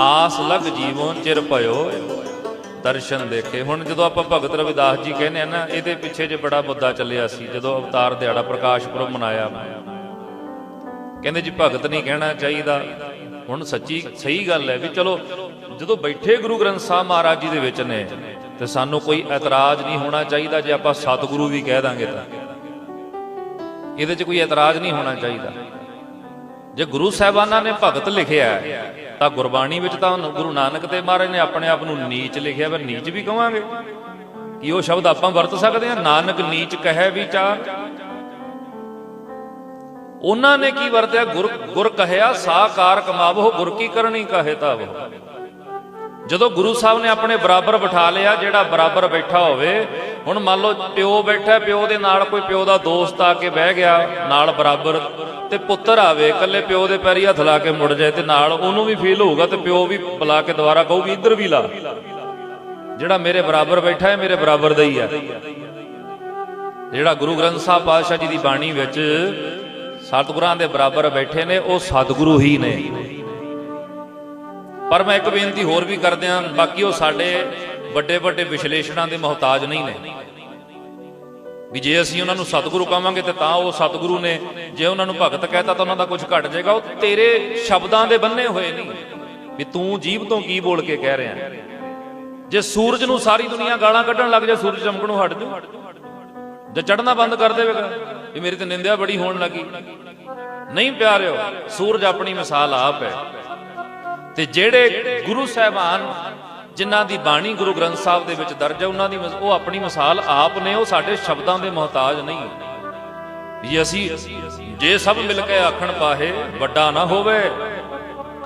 ਆਸ ਲਗ ਜੀਵਨ ਚਿਰ ਭਇਓ। ਦਰਸ਼ਨ ਦੇਖੇ। ਹੁਣ ਜਦੋਂ ਆਪਾਂ ਭਗਤ ਰਵਿਦਾਸ ਜੀ ਕਹਿੰਦੇ ਆ ਨਾ, ਇਹਦੇ ਪਿੱਛੇ ਜੇ ਬੜਾ ਮੁੱਦਾ ਚੱਲਿਆ ਸੀ, ਜਦੋਂ ਅਵਤਾਰ ਦਿਹਾੜਾ ਪ੍ਰਕਾਸ਼ ਪੁਰਬ ਮਨਾਇਆ। ਕਹਿੰਦੇ ਜੀ, ਭਗਤ ਨਹੀਂ ਕਹਿਣਾ ਚਾਹੀਦਾ। ਹੁਣ ਸੱਚੀ ਸਹੀ ਗੱਲ ਹੈ ਵੀ ਚਲੋ, ਜਦੋਂ ਬੈਠੇ ਗੁਰੂ ਗ੍ਰੰਥ ਸਾਹਿਬ ਮਹਾਰਾਜ ਜੀ ਦੇ ਵਿੱਚ ਨੇ, ਤੇ ਸਾਨੂੰ ਕੋਈ ਇਤਰਾਜ਼ ਨਹੀਂ ਹੋਣਾ ਚਾਹੀਦਾ, ਜੇ ਆਪਾਂ ਸਤਿਗੁਰੂ ਵੀ ਕਹਿ ਦਾਂਗੇ ਤਾਂ। ਇਹਦੇ 'ਚ ਕੋਈ ਇਤਰਾਜ਼ ਨਹੀਂ ਹੋਣਾ ਚਾਹੀਦਾ। ਜੇ ਗੁਰੂ ਸਾਹਿਬਾਨਾਂ ਨੇ ਭਗਤ ਲਿਖਿਆ ਤਾਂ ਗੁਰਬਾਣੀ ਵਿੱਚ ਤਾਂ ਗੁਰੂ ਨਾਨਕ ਦੇਵ ਮਹਾਰਾਜ ਨੇ ਆਪਣੇ ਆਪ ਨੂੰ ਨੀਚ ਲਿਖਿਆ ਪਰ ਨੀਚ ਵੀ ਕਵਾਂਗੇ। ਕੀ ਉਹ ਸ਼ਬਦ ਆਪਾਂ ਵਰਤ ਸਕਦੇ ਹਾਂ? ਨਾਨਕ ਨੀਚ ਕਹੈ ਵਿਚਾਰ ਉਹਨਾਂ ਨੇ ਕੀ ਵਰਤਿਆ? ਗੁਰ ਗੁਰ ਕਹਿਆ ਸਾਕਾਰ ਕਮਾਵੋ, ਗੁਰ ਕੀ ਕਰਨੀ ਕਹੇ ਤਾਵੋ ਜਦੋਂ ਗੁਰੂ ਸਾਹਿਬ ਨੇ ਆਪਣੇ ਬਰਾਬਰ ਬਿਠਾ ਲਿਆ, ਜਿਹੜਾ ਬਰਾਬਰ ਬੈਠਾ ਹੋਵੇ, ਹੁਣ ਮੰਨ ਲਓ ਪਿਓ ਬੈਠਾ, ਪਿਓ ਦੇ ਨਾਲ ਕੋਈ ਪਿਓ ਦਾ ਦੋਸਤ ਆ ਕੇ ਬਹਿ ਗਿਆ, ਨਾਲ ਬਰਾਬਰ ਤੇ ਪੁੱਤਰ ਆਵੇ, ਇਕੱਲੇ ਪਿਓ ਦੇ ਪੈਰੀ ਹੱਥ ਲਾ ਕੇ ਮੁੜ ਜਾਏ ਤੇ ਨਾਲ ਉਹਨੂੰ ਵੀ ਫੀਲ ਹੋਊਗਾ ਤੇ ਪਿਓ ਵੀ ਬੁਲਾ ਕੇ ਦੁਬਾਰਾ ਕਹੂ ਵੀ ਇੱਧਰ ਵੀ ਲਾ। ਜਿਹੜਾ ਮੇਰੇ ਬਰਾਬਰ ਬੈਠਾ ਹੈ, ਮੇਰੇ ਬਰਾਬਰ ਦਾ ਹੀ ਹੈ। ਜਿਹੜਾ ਗੁਰੂ ਗ੍ਰੰਥ ਸਾਹਿਬ ਪਾਤਸ਼ਾਹ ਜੀ ਦੀ ਬਾਣੀ ਵਿੱਚ ਸਤਿਗੁਰਾਂ ਦੇ ਬਰਾਬਰ ਬੈਠੇ ਨੇ, ਉਹ ਸਤਿਗੁਰੂ ਹੀ ਨੇ। ਪਰ ਮੈਂ ਇੱਕ ਬੇਨਤੀ ਹੋਰ ਵੀ ਕਰਦਿਆਂ, ਬਾਕੀ ਉਹ ਸਾਡੇ ਵੱਡੇ ਵੱਡੇ ਵਿਸ਼ਲੇਸ਼ਣਾਂ ਦੇ ਮੁਹਤਾਜ ਨਹੀਂ ਨੇ। ਵੀ ਜੇ ਅਸੀਂ ਉਹਨਾਂ ਨੂੰ ਸਤਿਗੁਰੂ ਕਹਾਂਗੇ ਤੇ ਤਾਂ ਉਹ ਸਤਿਗੁਰੂ ਨੇ, ਜੇ ਉਹਨਾਂ ਨੂੰ ਭਗਤ ਕਹਿਤਾ ਤਾਂ ਉਹਨਾਂ ਦਾ ਕੁਝ ਘਟ ਜਾਏਗਾ। ਉਹ ਤੇਰੇ ਸ਼ਬਦਾਂ ਦੇ ਬੰਨੇ ਹੋਏ ਨਹੀਂ। ਵੀ ਤੂੰ ਜੀਭ ਤੋਂ ਕੀ ਬੋਲ ਕੇ ਕਹਿ ਰਿਹਾ? ਜੇ ਸੂਰਜ ਨੂੰ ਸਾਰੀ ਦੁਨੀਆ ਗਾਲਾਂ ਕੱਢਣ ਲੱਗ ਜਾ ਸੂਰਜ ਚਮਕਣੋਂ ਹਟ ਜੂ। ਜੇ ਚੜਨਾ ਬੰਦ ਕਰ ਦੇਵੇਗਾ, ਵੀ ਮੇਰੀ ਤੇ ਨਿੰਦਿਆ ਬੜੀ ਹੋਣ ਲੱਗੀ। ਨਹੀਂ ਪਿਆਰਿਓ, ਸੂਰਜ ਆਪਣੀ ਮਿਸਾਲ ਆਪ ਹੈ। ਤੇ ਜਿਹੜੇ ਗੁਰੂ ਸਾਹਿਬਾਨ ਜਿਨ੍ਹਾਂ ਦੀ ਬਾਣੀ ਗੁਰੂ ਗ੍ਰੰਥ ਸਾਹਿਬ ਦੇ ਵਿੱਚ ਦਰਜ ਹੈ, ਉਹਨਾਂ ਦੀ ਉਹ ਆਪਣੀ ਮਿਸਾਲ ਆਪ ਨੇ, ਉਹ ਸਾਡੇ ਸ਼ਬਦਾਂ ਦੇ ਮੁਹਤਾਜ ਨਹੀਂ। ਵੀ ਅਸੀਂ ਜੇ ਸਭ ਮਿਲ ਕੇ ਆਖਣ ਪਾਹੇ, ਵੱਡਾ ਨਾ ਹੋਵੇ,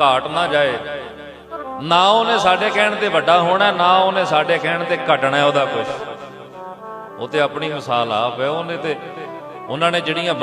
ਘਾਟ ਨਾ ਜਾਏ। ਨਾ ਉਹਨੇ ਸਾਡੇ ਕਹਿਣ ਤੇ ਵੱਡਾ ਹੋਣਾ, ਨਾ ਉਹਨੇ ਸਾਡੇ ਕਹਿਣ ਤੇ ਘਟਣਾ ਉਹਦਾ ਕੁਝ ਉਹ ਤੇ ਆਪਣੀ ਮਿਸਾਲ ਆਪ ਹੈ, ਉਹਨੇ ਤੇ ਉਹਨਾਂ ਨੇ ਜਿਹੜੀਆਂ